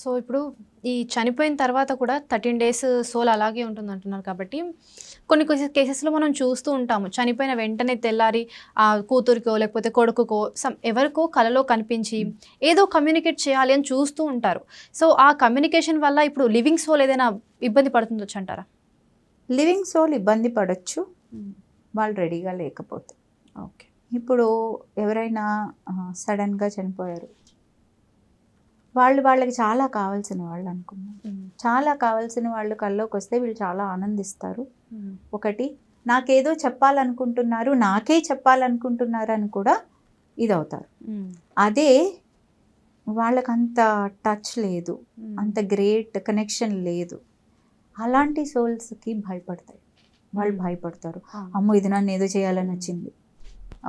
So ఇప్పుడు ఈ చనిపోయిన తర్వాత కూడా థర్టీన్ డేస్ సోల్ అలాగే ఉంటుంది అంటున్నారు కాబట్టి కొన్ని కొన్ని కేసెస్లో మనం చూస్తూ ఉంటాము. చనిపోయిన వెంటనే తెల్లారి ఆ కూతురికో లేకపోతే కొడుకుకో సమ్ ఎవరికో కలలో కనిపించి ఏదో కమ్యూనికేట్ చేయాలి అని చూస్తూ ఉంటారు. సో ఆ కమ్యూనికేషన్ వల్ల ఇప్పుడు లివింగ్ సోల్ ఏదైనా ఇబ్బంది పడుతుందొచ్చు అంటారా? లివింగ్ సోల్ ఇబ్బంది పడవచ్చు వాళ్ళు రెడీగా లేకపోతే. ఓకే. ఇప్పుడు ఎవరైనా సడన్గా చనిపోయారు. వాళ్ళు వాళ్ళకి చాలా కావాల్సిన వాళ్ళు అనుకున్నాం. చాలా కావాల్సిన వాళ్ళు కల్లోకి వస్తే వీళ్ళు చాలా ఆనందిస్తారు. ఒకటి నాకేదో చెప్పాలనుకుంటున్నారు నాకే చెప్పాలనుకుంటున్నారు అని కూడా ఇది అవుతారు అదే వాళ్ళకి అంత టచ్ లేదు అంత గ్రేట్ కనెక్షన్ లేదు. అలాంటి సోల్స్కి భయపడతాయి. వాళ్ళు. భయపడతారు. అమ్మో ఇది నన్ను ఏదో చేయాలని వచ్చింది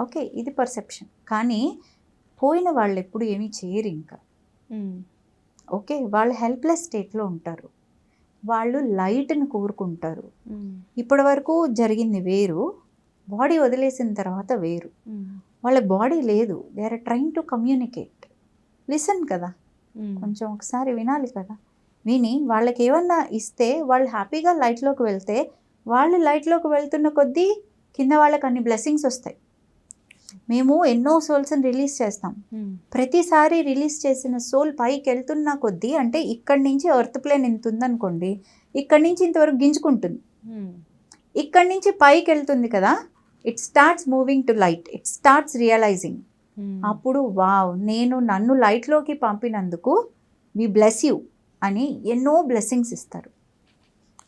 ఓకే ఇది పర్సెప్షన్ కానీ పోయిన వాళ్ళు ఎప్పుడు ఏమీ చేయరు ఇంకా. ఓకే వాళ్ళు హెల్ప్లెస్ స్టేట్లో ఉంటారు. వాళ్ళు లైట్ని కోరుకుంటారు. ఇప్పటి వరకు జరిగింది వేరు బాడీ వదిలేసిన తర్వాత వేరు. వాళ్ళ బాడీ లేదు they are train to communicate. Listen కదా. కొంచెం ఒకసారి వినాలి కదా. విని వాళ్ళకి ఏమన్నా ఇస్తే వాళ్ళు హ్యాపీగా లైట్లోకి వెళ్తే వాళ్ళు లైట్లోకి వెళ్తున్న కొద్దీ కింద వాళ్ళకి అన్ని బ్లెస్సింగ్స్ వస్తాయి. మేము ఎన్నో సోల్స్ని రిలీజ్ చేస్తాం. ప్రతిసారి రిలీజ్ చేసిన సోల్ పైకి వెళ్తున్న కొద్దీ అంటే ఇక్కడి నుంచి ఎర్త్ ప్లేన్ ఇంత ఉందనుకోండి ఇక్కడి నుంచి ఇంతవరకు గింజుకుంటుంది. ఇక్కడి నుంచి పైకి వెళ్తుంది కదా it starts moving to light it starts realising అప్పుడు వావ్ నేను నన్ను లైట్లోకి పంపినందుకు వి బ్లెస్ యూ అని ఎన్నో బ్లెస్సింగ్స్ ఇస్తారు.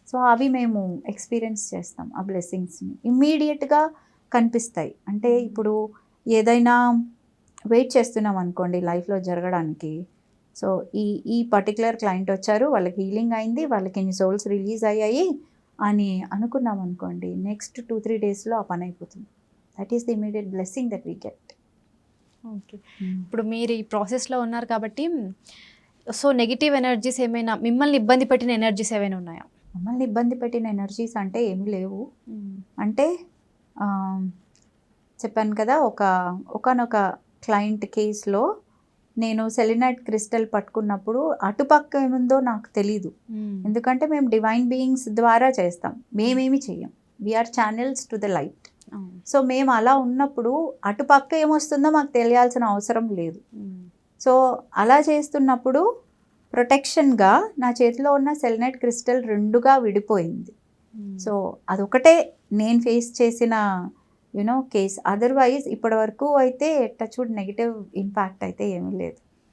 సో అవి మేము ఎక్స్పీరియన్స్ చేస్తాం ఆ బ్లెస్సింగ్స్ని. ఇమ్మీడియట్గా కనిపిస్తాయి. అంటే ఇప్పుడు ఏదైనా వెయిట్ చేస్తున్నాం అనుకోండి లైఫ్లో జరగడానికి. సో ఈ ఈ పర్టికులర్ క్లయింట్ వచ్చారు వాళ్ళకి హీలింగ్ అయింది వాళ్ళకి ఇన్ని సోల్స్ రిలీజ్ అయ్యాయి అని అనుకున్నాం అనుకోండి నెక్స్ట్ టూ త్రీ డేస్లో ఆ పని అయిపోతుంది. That is the immediate blessing that we get okay. ఇప్పుడు మీరు ఈ ప్రాసెస్లో ఉన్నారు కాబట్టి సో నెగిటివ్ ఎనర్జీస్ ఏమైనా మిమ్మల్ని ఇబ్బంది పెట్టిన ఎనర్జీస్ ఏమైనా ఉన్నాయా? మమ్మల్ని ఇబ్బంది పెట్టిన ఎనర్జీస్ అంటే ఏమీ లేవు. అంటే చెప్పాను కదా ఒక ఒకనొక క్లయింట్ కేసులో నేను సెలినైట్ క్రిస్టల్ పట్టుకున్నప్పుడు అటుపక్క ఏముందో నాకు తెలీదు. ఎందుకంటే మేము డివైన్ బీయింగ్స్ ద్వారా చేస్తాం. మేమేమి చెయ్యం. We are channels to the light so మేము అలా ఉన్నప్పుడు అటుపక్క ఏమొస్తుందో మాకు తెలియాల్సిన అవసరం లేదు. సో అలా చేస్తున్నప్పుడు ప్రొటెక్షన్గా నా చేతిలో ఉన్న సెలినైట్ క్రిస్టల్ రెండుగా విడిపోయింది. Hmm. సో అదొకటే నేను ఫేస్ చేసిన యునో కేస్ అదర్వైజ్ ఇప్పటి వరకు అయితే టచ్వుడ్ నెగిటివ్ ఇంపాక్ట్ అయితే ఏమీ లేదు.